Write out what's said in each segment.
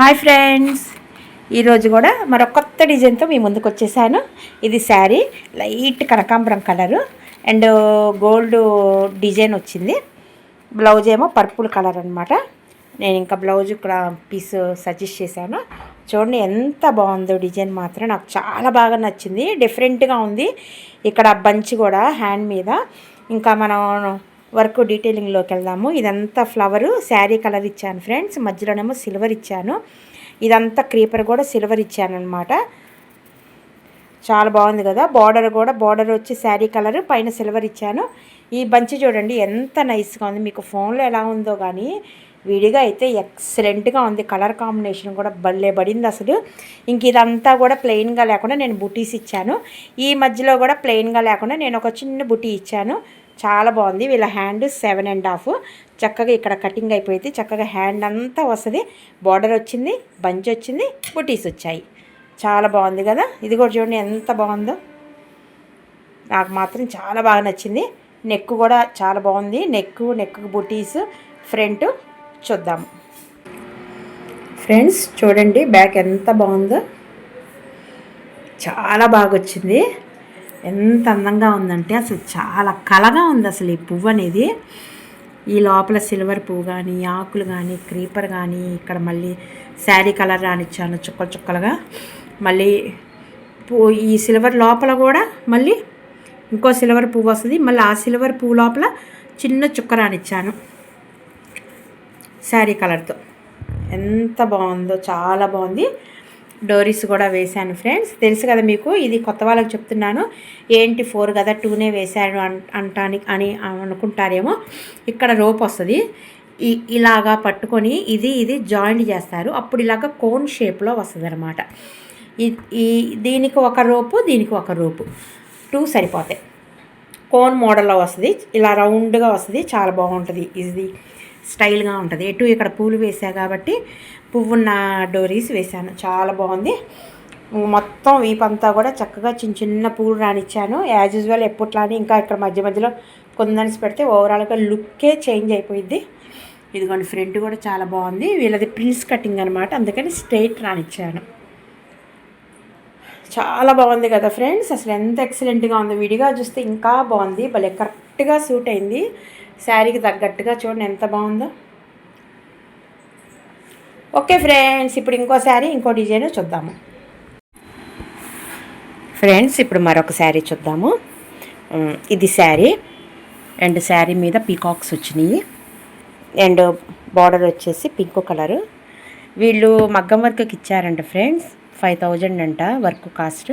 Hi friends. ఈరోజు కూడా మరొక కొత్త డిజైన్తో మీ ముందుకు వచ్చేసాను. ఇది శారీ లైట్ కనకాంబరం కలరు. అండ్ గోల్డ్ డిజైన్ వచ్చింది. బ్లౌజ్ ఏమో పర్పుల్ కలర్ అనమాట నేను ఇంకా బ్లౌజ్ ఇక్కడ పీస్ సజెస్ట్ చేశాను. చూడండి ఎంత బాగుందో డిజైన్ మాత్రం. నాకు చాలా బాగా నచ్చింది. డిఫరెంట్గా ఉంది. ఇక్కడ బంచ్ కూడా హ్యాండ్ మీద. ఇంకా మనం వర్క్ డీటెయిలింగ్లోకి వెళ్దాము. ఇదంతా ఫ్లవరు శారీ కలర్ ఇచ్చాను ఫ్రెండ్స్. మధ్యలోనేమో సిల్వర్ ఇచ్చాను. ఇదంతా క్రీపర్ కూడా సిల్వర్ ఇచ్చాను అనమాట చాలా బాగుంది కదా. బార్డర్ కూడా బార్డర్ వచ్చి శారీ కలర్ పైన సిల్వర్ ఇచ్చాను. ఈ బంచి చూడండి ఎంత నైస్గా ఉంది. మీకు ఫోన్లో ఎలా ఉందో కానీ విడిగా అయితే ఎక్సలెంట్గా ఉంది. కలర్ కాంబినేషన్ కూడా భలే పడింది అసలు. ఇంక ఇదంతా కూడా ప్లెయిన్గా లేకుండా నేను బుటీస్ ఇచ్చాను. ఈ మధ్యలో కూడా ప్లెయిన్గా లేకుండా నేను ఒక చిన్న బుటీ ఇచ్చాను. చాలా బాగుంది. వీళ్ళ హ్యాండ్ సెవెన్ అండ్ హాఫ్. చక్కగా ఇక్కడ కటింగ్ అయిపోయింది. చక్కగా హ్యాండ్ అంతా వస్తుంది. బార్డర్ వచ్చింది బంచ్ వచ్చింది బుటీస్ వచ్చాయి. చాలా బాగుంది కదా? ఇది కూడా చూడండి ఎంత బాగుందో. నాకు మాత్రం చాలా బాగా నచ్చింది. నెక్ కూడా చాలా బాగుంది. నెక్ నెక్ బుటీస్ ఫ్రంట్ చూద్దాము ఫ్రెండ్స్ చూడండి బ్యాక్ ఎంత బాగుందో. చాలా బాగా వచ్చింది. ఎంత అందంగా ఉందంటే అసలు చాలా కలగా ఉంది అసలు ఈ పువ్వు అనేది. ఈ లోపల సిల్వర్ పువ్వు కానీ ఆకులు కానీ క్రీపర్ కానీ ఇక్కడ మళ్ళీ శారీ కలర్ రానిచ్చాను చుక్కలు చుక్కలుగా. మళ్ళీ పూ ఈ సిల్వర్ లోపల కూడా మళ్ళీ ఇంకో సిల్వర్ పువ్వు వస్తుంది. మళ్ళీ ఆ సిల్వర్ పువ్వు లోపల చిన్న చుక్క రానిచ్చాను శారీ కలర్తో. ఎంత బాగుందో చాలా బాగుంది. డోరీస్ కూడా వేశాను ఫ్రెండ్స్. తెలుసు కదా మీకు ఇది కొత్త వాళ్ళకి చెప్తున్నాను. ఏంటి ఫోర్ కదా టూనే వేశాను అంటానికి అని అనుకుంటారేమో. ఇక్కడ రోప్ వస్తుంది. ఈ ఇలాగా పట్టుకొని ఇది ఇది జాయింట్ చేస్తారు. అప్పుడు ఇలాగ కోన్ షేప్లో వస్తుంది అనమాట ఈ దీనికి ఒక రోపు దీనికి ఒక రోపు. టూ సరిపోతాయి. కోన్ మోడల్లో వస్తుంది. ఇలా రౌండ్గా వస్తుంది. చాలా బాగుంటుంది. ఇది స్టైల్గా ఉంటుంది. ఎటు ఇక్కడ పూలు వేసా కాబట్టి పువ్వున్న డోరీస్ వేశాను. చాలా బాగుంది. మొత్తం వీపంతా కూడా చక్కగా చిన్న చిన్న పూలు రానిచ్చాను యాజ్ యూజువల్ ఎప్పట్లానే ఇంకా ఇక్కడ మధ్య మధ్యలో కొందనిసి పెడితే ఓవరాల్గా లుక్కే చేంజ్ అయిపోయింది ఇదిగోండి ఫ్రంట్ కూడా చాలా బాగుంది. వీళ్ళది ప్రిన్స్ కటింగ్ అనమాట అందుకని స్ట్రైట్ రానిచ్చాను చాలా బాగుంది కదా ఫ్రెండ్స్. అసలు ఎంత ఎక్సలెంట్గా ఉంది విడిగా చూస్తే ఇంకా బాగుంది. భలే కరెక్ట్గా సూట్ అయింది. శారీకి తగ్గట్టుగా చూడండి ఎంత బాగుందో. ఓకే ఫ్రెండ్స్ ఇప్పుడు ఇంకో శారీ ఇంకో డిజైన్ చూద్దాము. ఫ్రెండ్స్ ఇప్పుడు మరొక శారీ చూద్దాము. ఇది శారీ. అండ్ శారీ మీద పీకాక్స్ వచ్చినాయి. అండ్ బార్డర్ వచ్చేసి పింక్ కలరు. వీళ్ళు మగ్గం వర్క్కి ఇచ్చారంట ఫ్రెండ్స్ ఫైవ్ థౌజండ్ అంట వర్క్ కాస్ట్.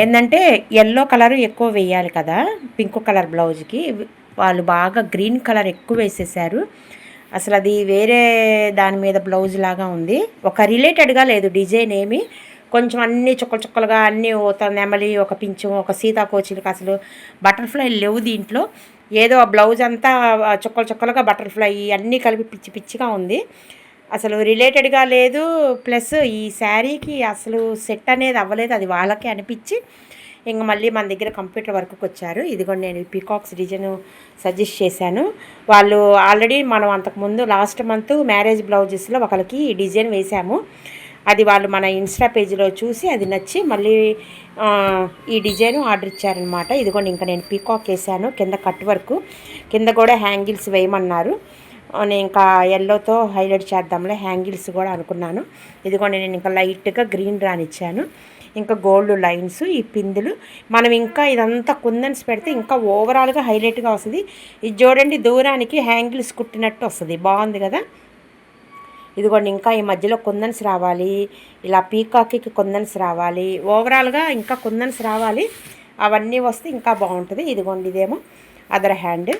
ఏంటంటే ఎల్లో కలర్ ఎక్కువ వేయాలి కదా పింక్ కలర్ బ్లౌజ్కి. వాళ్ళు బాగా గ్రీన్ కలర్ ఎక్కువ వేసేసారు. అసలు అది వేరే దాని మీద బ్లౌజ్ లాగా ఉంది. ఒక రిలేటెడ్గా లేదు డిజైన్ ఏమి. కొంచెం అన్ని చుక్కలు చుక్కలుగా అన్నీ ఒక నెమలి ఒక పించం ఒక సీతాకోచిలకు అసలు బటర్ఫ్లై లేవు దీంట్లో. ఏదో ఆ బ్లౌజ్ అంతా చుక్కలు చుక్కలుగా బటర్ఫ్లై అన్నీ కలిపి పిచ్చి పిచ్చిగా ఉంది. అసలు రిలేటెడ్గా లేదు. ప్లస్ ఈ శారీకి అసలు సెట్ అనేది అవ్వలేదు. అది వాళ్ళకే అనిపించి ఇంక మళ్ళీ మన దగ్గర కంప్యూటర్ వర్క్కి వచ్చారు. ఇదిగోండి నేను పీకాక్స్ డిజైన్ సజెస్ట్ చేశాను. వాళ్ళు ఆల్రెడీ మనం అంతకుముందు లాస్ట్ మంత్ మ్యారేజ్ బ్లౌజెస్లో ఒకరికి డిజైన్ వేశాము. అది వాళ్ళు మన ఇన్స్టా పేజీలో చూసి అది నచ్చి మళ్ళీ ఈ డిజైన్ ఆర్డర్ ఇచ్చారనమాట. ఇదిగోండి ఇంకా నేను పీకాక్ వేసాను కింద కట్ వర్క్ కింద కూడా హ్యాంగిల్స్ వేయమన్నారు. నేను ఇంకా ఎల్లోతో హైలైట్ చేద్దాంలే హ్యాంగిల్స్ కూడా అనుకున్నాను. ఇదిగోండి నేను ఇంకా లైట్గా గ్రీన్ రానిచ్చాను. ఇంకా గోల్డ్ లైన్స్ ఈ పిందులు. మనం ఇంకా ఇదంతా కుందన్స్ పెడితే ఇంకా ఓవరాల్గా హైలైట్గా వస్తుంది. ఇది చూడండి దూరానికి హ్యాంగిల్స్ కుట్టినట్టు వస్తుంది. బాగుంది కదా? ఇదిగోండి ఇంకా ఈ మధ్యలో కుందన్స్ రావాలి. ఇలా పీకాకి కుందన్స్ రావాలి. ఓవరాల్గా ఇంకా కుందన్స్ రావాలి. అవన్నీ వస్తే ఇంకా బాగుంటుంది. ఇదిగోండి ఇదేమో అదర్ హ్యాండ్.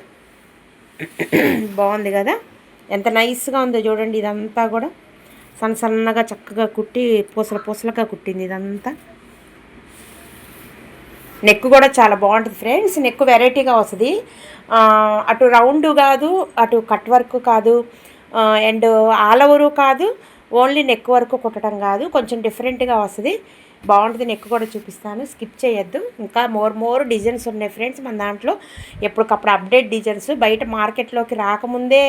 బాగుంది కదా? ఎంత నైస్గా ఉందో చూడండి ఇదంతా కూడా. సన్న సన్నగా చక్కగా కుట్టి పూసల పూసలుగా కుట్టింది ఇదంతా. నెక్ కూడా చాలా బాగుంటుంది ఫ్రెండ్స్. నెక్ వెరైటీగా వస్తుంది. అటు రౌండ్ కాదు అటు కట్ వర్క్ కాదు అండ్ ఆల్ ఓవరు కాదు ఓన్లీ నెక్ వరకు కుట్టడం కాదు కొంచెం డిఫరెంట్గా వస్తుంది. బాగుంటుంది నెక్ కూడా చూపిస్తాను. స్కిప్ చేయొద్దు. ఇంకా మోర్ మోర్ డిజైన్స్ ఉన్నాయి ఫ్రెండ్స్ మన దాంట్లో. ఎప్పటికప్పుడు అప్డేట్ డిజైన్స్. బయట మార్కెట్లోకి రాకముందే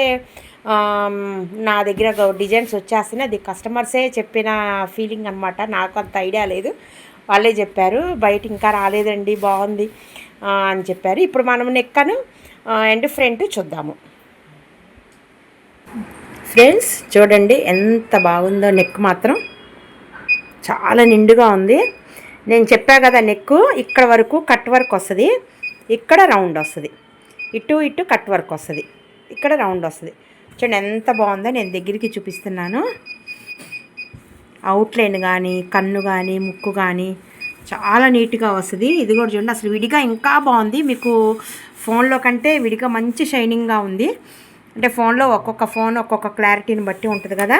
నా దగ్గర డిజైన్స్ వచ్చేస్తున్నాయి. అది కస్టమర్సే చెప్పిన ఫీలింగ్ అనమాట నాకు అంత ఐడియా లేదు. వాళ్ళే చెప్పారు బయట ఇంకా రాలేదండి బాగుంది అని చెప్పారు. ఇప్పుడు మనం నెక్కను అండ్ ఫ్రంట్ చూద్దాము. ఫ్రెండ్స్ చూడండి ఎంత బాగుందో నెక్ మాత్రం. చాలా నిండుగా ఉంది. నేను చెప్పా కదా నెక్ ఇక్కడ వరకు కట్ వర్క్ వస్తుంది. ఇక్కడ రౌండ్ వస్తుంది. ఇటు ఇటు కట్ వర్క్ వస్తుంది. ఇక్కడ రౌండ్ వస్తుంది. చూడండి ఎంత బాగుందో నేను దగ్గరికి చూపిస్తున్నాను. అవుట్లైన్ కానీ కన్ను కానీ ముక్కు కానీ చాలా నీట్గా వస్తుంది. ఇది కూడా చూడండి అసలు విడిగా ఇంకా బాగుంది. మీకు ఫోన్లో కంటే విడిగా మంచి షైనింగ్గా ఉంది. అంటే ఫోన్లో ఒక్కొక్క ఫోన్ ఒక్కొక్క క్లారిటీని బట్టి ఉంటుంది కదా.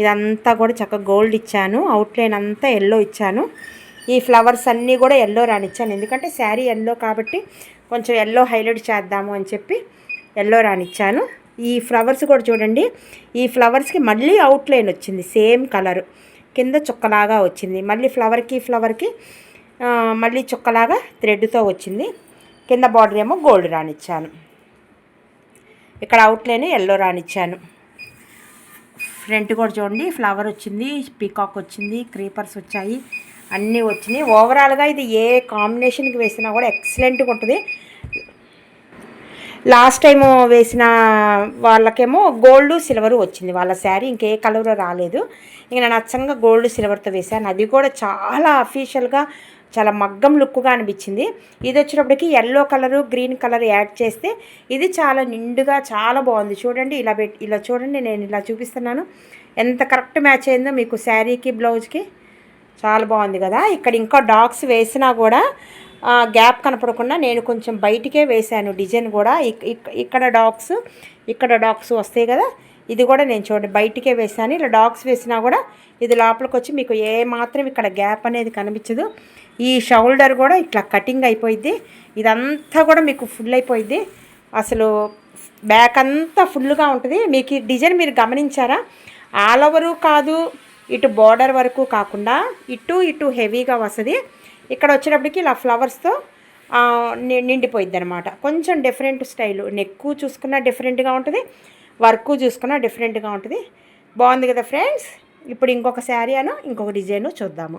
ఇదంతా కూడా చక్కగా గోల్డ్ ఇచ్చాను. అవుట్లైన్ అంతా ఎల్లో ఇచ్చాను. ఈ ఫ్లవర్స్ అన్నీ కూడా ఎల్లో రానిచ్చాను ఎందుకంటే శారీ ఎల్లో కాబట్టి కొంచెం ఎల్లో హైలైట్ చేద్దాము అని చెప్పి ఎల్లో రానిచ్చాను ఈ ఫ్లవర్స్ కూడా చూడండి. ఈ ఫ్లవర్స్కి మళ్ళీ అవుట్లైన్ వచ్చింది. సేమ్ కలర్ కింద చుక్కలాగా వచ్చింది. మళ్ళీ ఫ్లవర్కి ఫ్లవర్కి మళ్ళీ చుక్కలాగా థ్రెడ్తో వచ్చింది. కింద బార్డర్ ఏమో గోల్డ్ రానిచ్చాను ఇక్కడ అవుట్లైన్ ఎల్లో రానిచ్చాను ఫ్రంట్ కూడా చూడండి. ఫ్లవర్ వచ్చింది. పీకాక్ వచ్చింది. క్రీపర్స్ వచ్చాయి. అన్నీ వచ్చినాయి. ఓవరాల్గా ఇది ఏ కాంబినేషన్కి వేసినా కూడా ఎక్సలెంట్గా ఉంటుంది. లాస్ట్ టైం వేసిన వాళ్ళకేమో గోల్డ్ సిల్వర్ వచ్చింది. వాళ్ళ శారీ ఇంకే కలర్ రాలేదు. ఇంక నేను అచ్చంగా గోల్డ్ సిల్వర్తో వేసాను అది కూడా చాలా అఫీషియల్గా చాలా మగ్గం లుక్గా అనిపించింది. ఇది వచ్చినప్పటికి yellow colour green colour add చేస్తే ఇది చాలా నిండుగా చాలా బాగుంది. చూడండి ఇలా పెట్టి ఇలా చూడండి నేను ఇలా చూపిస్తున్నాను. ఎంత కరెక్ట్ మ్యాచ్ అయిందో మీకు శారీకి బ్లౌజ్కి. చాలా బాగుంది కదా. ఇక్కడ ఇంకా డాగ్స్ వేసినా కూడా గ్యాప్ కనపడకుండా నేను కొంచెం బయటికే వేశాను డిజైన్ కూడా. ఇక్కడ డాగ్స్ ఇక్కడ డాగ్స్ వస్తాయి కదా ఇది కూడా నేను చూడండి బయటికే వేసాను ఇలా డాగ్స్ వేసినా కూడా ఇది లోపలికి వచ్చి మీకు ఏ మాత్రం ఇక్కడ గ్యాప్ అనేది కనిపించదు. ఈ షోల్డర్ కూడా ఇట్లా కటింగ్ అయిపోయింది ఇదంతా కూడా మీకు ఫుల్ అయిపోయింది అసలు బ్యాక్ అంతా ఫుల్గా ఉంటుంది. మీకు ఈ డిజైన్ మీరు గమనించారా? ఆల్ ఓవరు కాదు ఇటు బార్డర్ వరకు కాకుండా ఇటు ఇటు హెవీగా వస్తుంది. ఇక్కడ వచ్చేటప్పటికి ఇలా ఫ్లవర్స్తో నిండిపోయింది అనమాట కొంచెం డిఫరెంట్ స్టైల్ నెక్కు చూసుకున్నా డిఫరెంట్గా ఉంటుంది వర్క్ చూసుకున్నా డిఫరెంట్గా ఉంటుంది. బాగుంది కదా ఫ్రెండ్స్ ఇప్పుడు ఇంకొక శారీ అను ఇంకొక డిజైన్ చూద్దాము.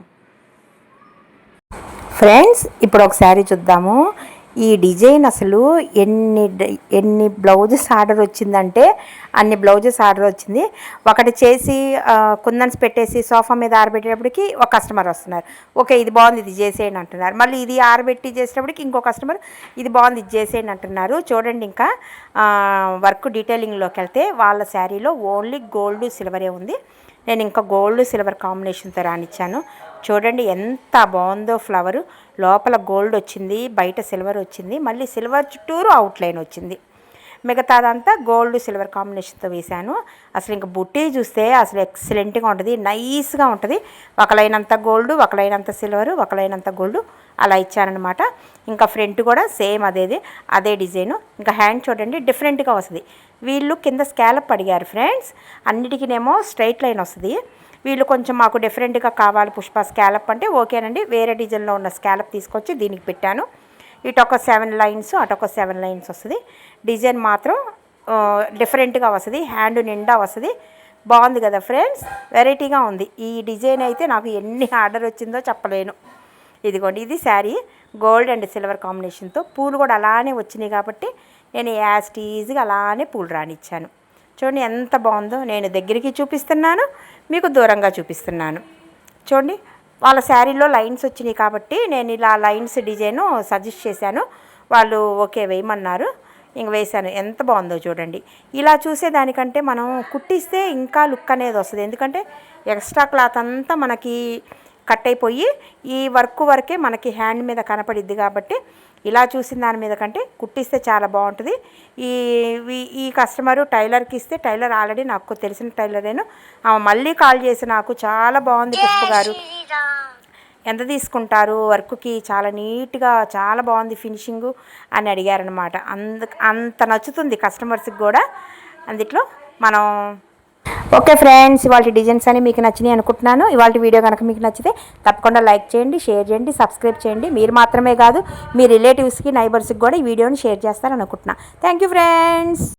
ఫ్రెండ్స్ ఇప్పుడు ఒక శారీ చూద్దాము. ఈ డిజైన్ అసలు ఎన్ని డ- ఎన్ని బ్లౌజెస్ ఆర్డర్ వచ్చిందంటే అన్ని బ్లౌజెస్ ఆర్డర్ వచ్చింది. ఒకటి చేసి కుందన్స్ పెట్టేసి సోఫా మీద ఆరబెట్టేటప్పటికి ఒక కస్టమర్ వస్తున్నారు. ఓకే ఇది బాగుంది ఇది చేసేయండి అంటున్నారు. మళ్ళీ ఇది ఆరబెట్టి చేసేటప్పటికి ఇంకో కస్టమర్ ఇది బాగుంది ఇది చేసేయండి అంటున్నారు. చూడండి ఇంకా వర్క్ డీటెయిలింగ్లోకి వెళ్తే వాళ్ళ శారీలో ఓన్లీ గోల్డ్ సిల్వరే ఉంది. నేను ఇంకా గోల్డ్ సిల్వర్ కాంబినేషన్తో రానిచ్చాను చూడండి ఎంత బాగుందో ఫ్లవరు. లోపల గోల్డ్ వచ్చింది బయట సిల్వర్ వచ్చింది మళ్ళీ సిల్వర్ చుట్టూరు అవుట్లైన్ వచ్చింది. మిగతాదంతా గోల్డ్ సిల్వర్ కాంబినేషన్తో వేశాను. అసలు ఇంకా బుట్టి చూస్తే అసలు ఎక్సలెంట్గా ఉంటుంది నైస్గా ఉంటుంది. ఒకలైనంత గోల్డ్ ఒకలైనంత సిల్వర్ ఒకలైనంత గోల్డ్ అలా ఇచ్చానమాట ఇంకా ఫ్రంట్ కూడా సేమ్ అదేది అదే డిజైను. ఇంకా హ్యాండ్ చూడండి డిఫరెంట్గా వస్తుంది. వీళ్ళు కింద స్కాలప్ అడిగారు ఫ్రెండ్స్. అన్నిటికీనేమో స్ట్రైట్ లైన్ వస్తుంది. వీళ్ళు కొంచెం మాకు డిఫరెంట్గా కావాలి పుష్ప స్కాలప్ అంటే ఓకేనండి. వేరే డిజైన్లో ఉన్న స్కాలప్ తీసుకొచ్చి దీనికి పెట్టాను. ఇటు ఒక సెవెన్ లైన్స్ అటు ఒక సెవెన్ లైన్స్ వస్తుంది. డిజైన్ మాత్రం డిఫరెంట్గా వస్తుంది. హ్యాండ్ నిండా వస్తుంది. బాగుంది కదా ఫ్రెండ్స్? వెరైటీగా ఉంది. ఈ డిజైన్ అయితే నాకు ఎన్ని ఆర్డర్ వచ్చిందో చెప్పలేను. ఇదిగోండి ఇది శారీ. గోల్డ్ అండ్ సిల్వర్ కాంబినేషన్తో పూలు కూడా అలానే వచ్చినాయి కాబట్టి నేను యాజ్ ఈజీగా అలానే పూలు రానిచ్చాను చూడండి ఎంత బాగుందో. నేను దగ్గరికి చూపిస్తున్నాను మీకు దూరంగా చూపిస్తున్నాను. చూడండి వాళ్ళ శారీలో లైన్స్ వచ్చినాయి కాబట్టి నేను ఇలా లైన్స్ డిజైను సజెస్ట్ చేశాను. వాళ్ళు ఓకే వేయమన్నారు. ఇంక వేశాను. ఎంత బాగుందో చూడండి. ఇలా చూసేదానికంటే మనం కుట్టిస్తే ఇంకా లుక్ అనేది వస్తుంది. ఎందుకంటే ఎక్స్ట్రా క్లాత్ అంతా మనకి కట్ అయిపోయి ఈ వర్క్ వరకే మనకి హ్యాండ్ మీద కనపడిద్ది కాబట్టి ఇలా చూసిన దాని మీద కంటే కుట్టిస్తే చాలా బాగుంటుంది. ఈ ఈ- కస్టమరు టైలర్కి ఇస్తే టైలర్ ఆల్రెడీ నాకు తెలిసిన టైలరేను. ఆమె మళ్ళీ కాల్ చేసి నాకు చాలా బాగుంది పుష్ప గారు. ఎంత తీసుకుంటారు వర్క్కి? చాలా నీట్గా చాలా బాగుంది ఫినిషింగ్ అని అడిగారనమాట అంద అంత నచ్చుతుంది కస్టమర్స్కి కూడా. అందుట్లో మనం ఓకే ఫ్రెండ్స్ ఇవాళ డిజైన్స్ అని మీకు నచ్చినాయి అనుకుంటున్నాను. ఇవాళ వీడియో కనుక మీకు నచ్చితే తప్పకుండా లైక్ చేయండి షేర్ చేయండి సబ్స్క్రైబ్ చేయండి. మీరు మాత్రమే కాదు మీ రిలేటివ్స్కి నైబర్స్కి కూడా ఈ వీడియోని షేర్ చేస్తారని అనుకుంటున్నాను థ్యాంక్ యూ ఫ్రెండ్స్